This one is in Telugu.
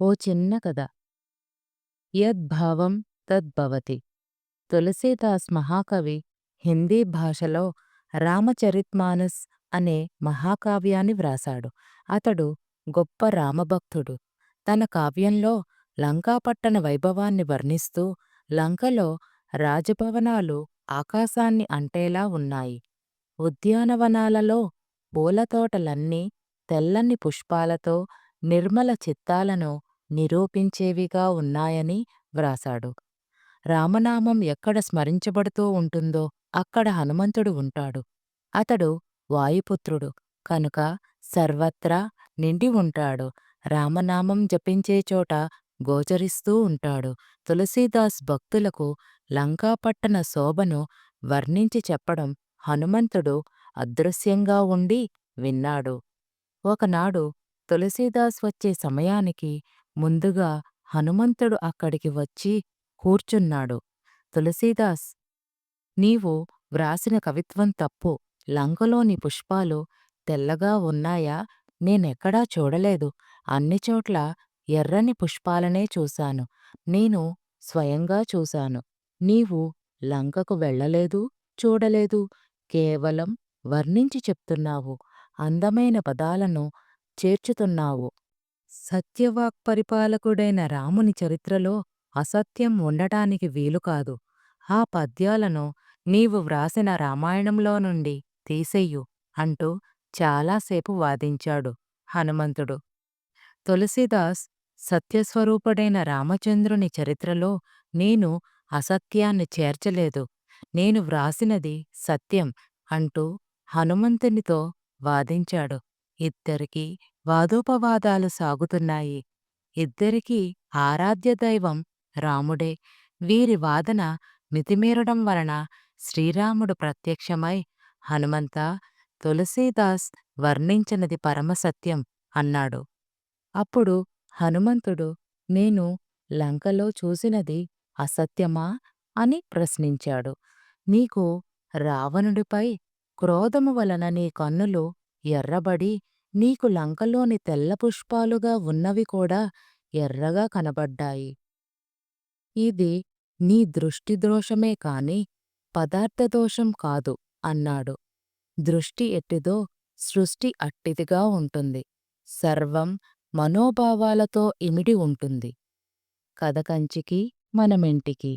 ఓ చిన్న కథ. యద్భావం తద్భవతి తులసీదాస్ మహాకవి హిందీ భాషలో రామచరిత్మానస్ అనే మహాకావ్యాన్ని వ్రాశాడు. అతడు గొప్ప రామభక్తుడు. తన కావ్యంలో లంకాపట్టణ వైభవాన్ని వర్ణిస్తూ లంకలో రాజభవనాలు ఆకాశాన్ని అంటేలా ఉన్నాయి. ఉద్యానవనాలలో పూలతోటలన్నీ తెల్లని పుష్పాలతో నిర్మల చిత్తాలను నిరూపించేవిగా ఉన్నాయని వ్రాశాడు రామనామం ఎక్కడ స్మరించబడుతూ ఉంటుందో అక్కడ హనుమంతుడు ఉంటాడు. అతడు వాయుపుత్రుడు. కనుక సర్వత్రా నిండి ఉంటాడు. రామనామం జపించేచోట గోచరిస్తూ ఉంటాడు. తులసీదాస్ భక్తులకు లంకాపట్టణ శోభను వర్ణించి చెప్పడం హనుమంతుడు అదృశ్యంగా ఉండి విన్నాడు. ఒకనాడు తులసీదాస్ వచ్చే సమయానికి ముందుగా హనుమంతుడు అక్కడికి వచ్చి కూర్చున్నాడు. తులసీదాస్ నీవు వ్రాసిన కవిత్వం తప్పు. లంకలోని పుష్పాలు తెల్లగా ఉన్నాయా? నేనెక్కడా చూడలేదు. అన్ని చోట్ల ఎర్రని పుష్పాలనే చూశాను. నేను స్వయంగా చూశాను. నీవు లంకకు వెళ్ళలేదు చూడలేదు. కేవలం వర్ణించి చెప్తున్నావు. అందమైన పదాలను చేర్చుతున్నావు. సత్యవాక్పరిపాలకుడైన రాముని చరిత్రలో అసత్యం ఉండటానికి వీలుకాదు ఆ పద్యాలను నీవు వ్రాసిన రామాయణంలో నుండి తీసెయ్యు అంటూ చాలాసేపు వాదించాడు హనుమంతుడు. తులసీదాస్ సత్యస్వరూపుడైన రామచంద్రుని చరిత్రలో నేను అసత్యాన్ని చేర్చలేదు. నేను వ్రాసినది సత్యం అంటూ హనుమంతునితో వాదించాడు. ఇద్దరికీ వాదోపవాదాలు సాగుతున్నాయి. ఇద్దరికీ ఆరాధ్య దైవం రాముడే. వీరి వాదన మితిమీరడం వలన శ్రీరాముడు ప్రత్యక్షమై హనుమంత తులసీదాస్ వర్ణించినది పరమసత్యం అన్నాడు. అప్పుడు హనుమంతుడు నేను లంకలో చూసినది అసత్యమా? అని ప్రశ్నించాడు. నీకు రావణుడిపై క్రోధము వలన నీ కన్నులు ఎర్రబడి నీకు లంకలోని తెల్ల పుష్పాలుగా ఉన్నవి కూడా ఎర్రగా కనబడ్డాయి. ఇది నీ దృష్టిదోషమే కాని పదార్థదోషం కాదు అన్నాడు. దృష్టి ఎట్టిదో సృష్టి అట్టిదిగా ఉంటుంది. సర్వం మనోభావాలతో ఇమిడి ఉంటుంది. కథకంచికి మనమెంటికి.